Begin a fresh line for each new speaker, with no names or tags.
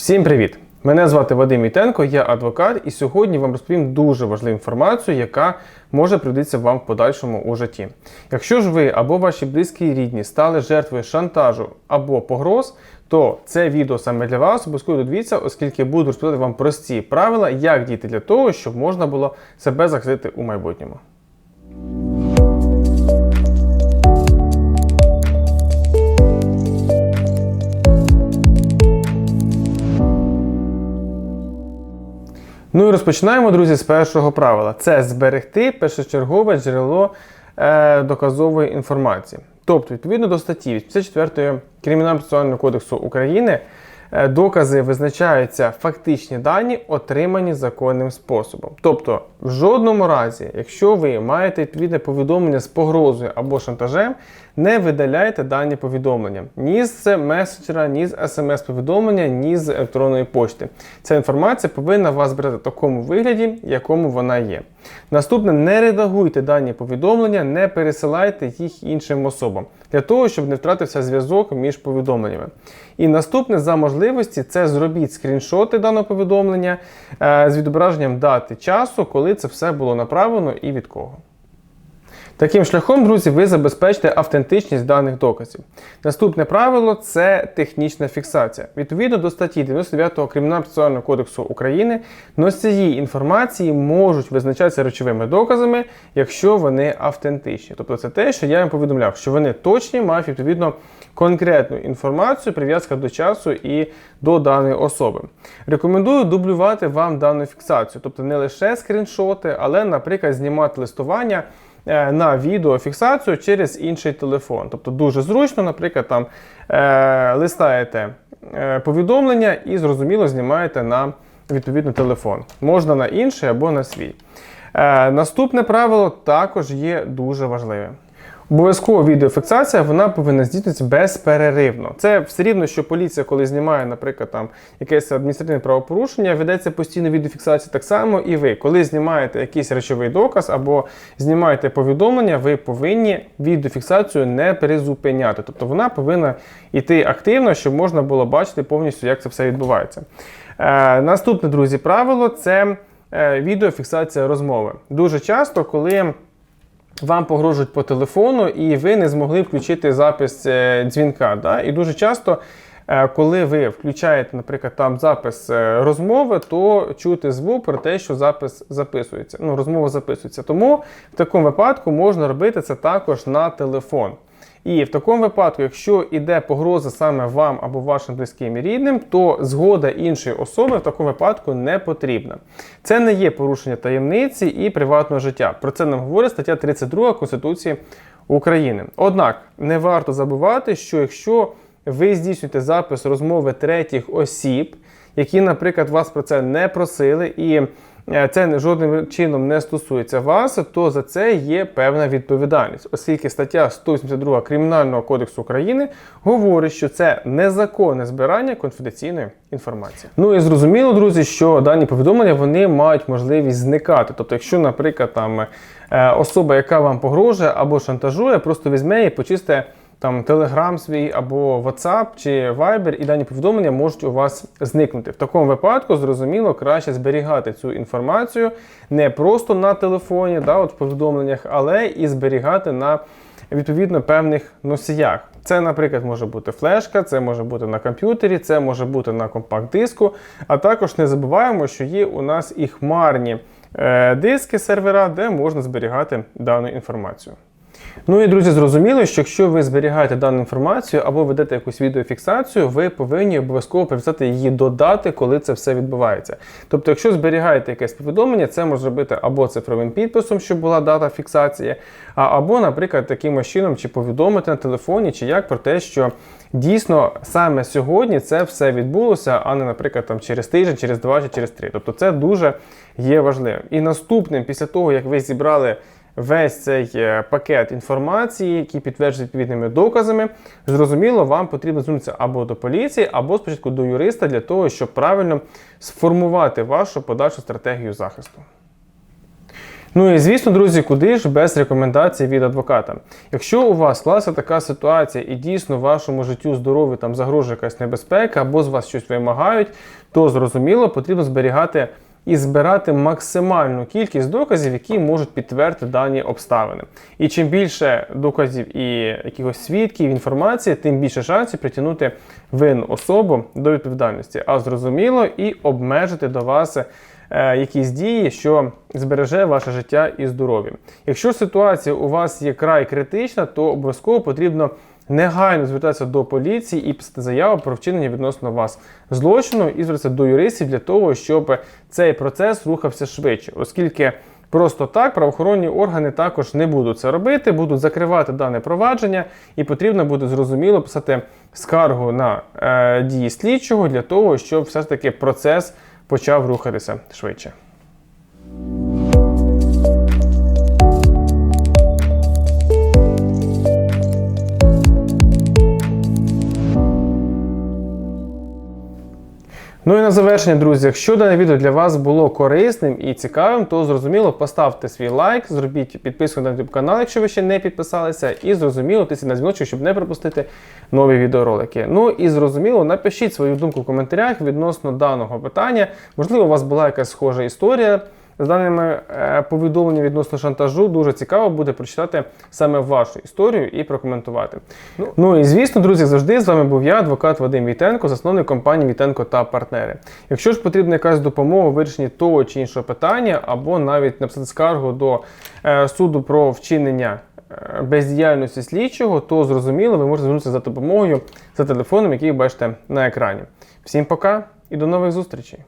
Всім привіт! Мене звати Вадим Ітенко, я адвокат, і сьогодні вам розповім дуже важливу інформацію, яка може пригодитися вам в подальшому у житті. Якщо ж ви або ваші близькі і рідні стали жертвою шантажу або погроз, то це відео саме для вас обов'язково додивіться, оскільки буду розповідати вам прості правила, як діяти для того, щоб можна було себе захистити у майбутньому. Розпочинаємо, друзі, з першого правила: це зберегти першочергове джерело е, доказової інформації. Тобто, відповідно до статті 84 Кримінально-процесуального кодексу України, докази визначаються фактичні дані, отримані законним способом. Тобто, в жодному разі, якщо ви маєте відповідне повідомлення з погрозою або шантажем, не видаляйте дані повідомлення ні з меседжера, ні з смс-повідомлення, ні з електронної почти. Ця інформація повинна вас брати в такому вигляді, якому вона є. Наступне, не редагуйте дані повідомлення, не пересилайте їх іншим особам для того, щоб не втратився зв'язок між повідомленнями. І наступне за можливості це зробіть скріншоти даного повідомлення е, з відображенням дати часу, коли це все було направлено і від кого. Таким шляхом, друзі, ви забезпечите автентичність даних доказів. Наступне правило це технічна фіксація. Відповідно до статті 99 Кримінально-процесуального кодексу України, носії інформації можуть визначатися речовими доказами, якщо вони автентичні. Тобто це те, що я вам повідомляв, що вони точні, мають відповідно конкретну інформацію, прив'язка до часу і до даної особи. Рекомендую дублювати вам дану фіксацію, тобто не лише скріншоти, але, наприклад, знімати листування. Е, на відеофіксацію через інший телефон. Тобто дуже зручно, наприклад, там е, листаєте е, повідомлення і зрозуміло знімаєте на відповідний телефон. Можна на інший або на свій. Наступне правило також є дуже важливим. Обов'язково відеофіксація вона повинна здійснитися безперервно. Це все рівно, що поліція, коли знімає, наприклад, там якесь адміністративне правопорушення, ведеться постійно відеофіксація так само і ви. Коли знімаєте якийсь речовий доказ або знімаєте повідомлення, ви повинні відеофіксацію не призупиняти. Тобто вона повинна йти активно, щоб можна було бачити повністю, як це все відбувається. Е, наступне, друзі, правило це е, відеофіксація розмови. Дуже часто, коли вам погрожують по телефону, і ви не змогли включити запис е, дзвінка. Да? І дуже часто, е, коли ви включаєте, наприклад, там запис е, розмови, то чути звук про те, що запис записується. Ну, розмова записується. Тому в такому випадку можна робити це також на телефон. І в такому випадку, якщо йде погроза саме вам або вашим близьким і рідним, то згода іншої особи в такому випадку не потрібна. Це не є порушення таємниці і приватного життя. Про це нам говорить стаття 32 Конституції України. Однак не варто забувати, що якщо ви здійснюєте запис розмови третіх осіб, які, наприклад, вас про це не просили, і це жодним чином не стосується вас, то за це є певна відповідальність, оскільки стаття 182 Кримінального кодексу України говорить, що це незаконне збирання конфіденційної інформації. Ну і зрозуміло, друзі, що дані повідомлення вони мають можливість зникати. Тобто, якщо, наприклад, там е, особа, яка вам погрожує або шантажує, просто візьме і почисте там Telegram свій або WhatsApp чи Viber, і дані повідомлення можуть у вас зникнути. В такому випадку, зрозуміло, краще зберігати цю інформацію не просто на телефоні, да, от в повідомленнях, але і зберігати на відповідно певних носіях. Це, наприклад, може бути флешка, це може бути на комп'ютері, це може бути на компакт-диску. А також не забуваємо, що є у нас і хмарні е, диски сервера, де можна зберігати дану інформацію. Ну і друзі, зрозуміло, що якщо ви зберігаєте дану інформацію або ведете якусь відеофіксацію, ви повинні обов'язково прив'язати її до дати, коли це все відбувається. Тобто, якщо зберігаєте якесь повідомлення, це може зробити або цифровим підписом, щоб була дата фіксації, або, наприклад, таким чином, чи повідомити на телефоні, чи як про те, що дійсно саме сьогодні це все відбулося, а не, наприклад, там через тиждень, через два чи через три. Тобто, це дуже є важливим. І наступним, після того, як ви зібрали весь цей е, пакет інформації, який підтверджує відповідними доказами, зрозуміло, вам потрібно звернутися або до поліції, або спочатку до юриста для того, щоб правильно сформувати вашу подальшу стратегію захисту. Ну і звісно, друзі, куди ж без рекомендацій від адвоката. Якщо у вас склалася така ситуація і дійсно вашому життю здоров'ю там загрожує якась небезпека або з вас щось вимагають, то зрозуміло потрібно зберігати і збирати максимальну кількість доказів, які можуть підтвердити дані обставини. І чим більше доказів і якихось свідків, інформації, тим більше шансів притягнути винну особу до відповідальності, а зрозуміло і обмежити до вас е, якісь дії, що збереже ваше життя і здоров'я. Якщо ситуація у вас є край критична, то обов'язково потрібно негайно звертатися до поліції і писати заяву про вчинення відносно вас злочину і звертатися до юристів для того, щоб цей процес рухався швидше, оскільки. Просто так правоохоронні органи також не будуть це робити, будуть закривати дане провадження, і потрібно буде зрозуміло писати скаргу на е, дії слідчого для того, щоб все ж таки процес почав рухатися швидше. Ну і на завершення, друзі, якщо дане відео для вас було корисним і цікавим, то зрозуміло поставте свій лайк, зробіть підписку на YouTube канал, якщо ви ще не підписалися, і зрозуміло тисніть на дзвіночок, щоб не пропустити нові відеоролики. Ну і зрозуміло, напишіть свою думку в коментарях відносно даного питання. Можливо, у вас була якась схожа історія. З даними е, повідомлення відносно шантажу, дуже цікаво буде прочитати саме вашу історію і прокоментувати. Ну, ну і звісно, друзі, завжди з вами був я, адвокат Вадим Вітенко, засновник компанії Вітенко та партнери. Якщо ж потрібна якась допомога у вирішенні того чи іншого питання, або навіть написати скаргу до е, суду про вчинення е, бездіяльності слідчого, то зрозуміло, ви можете звернутися за допомогою за телефоном, який ви бачите на екрані. Всім пока і до нових зустрічей!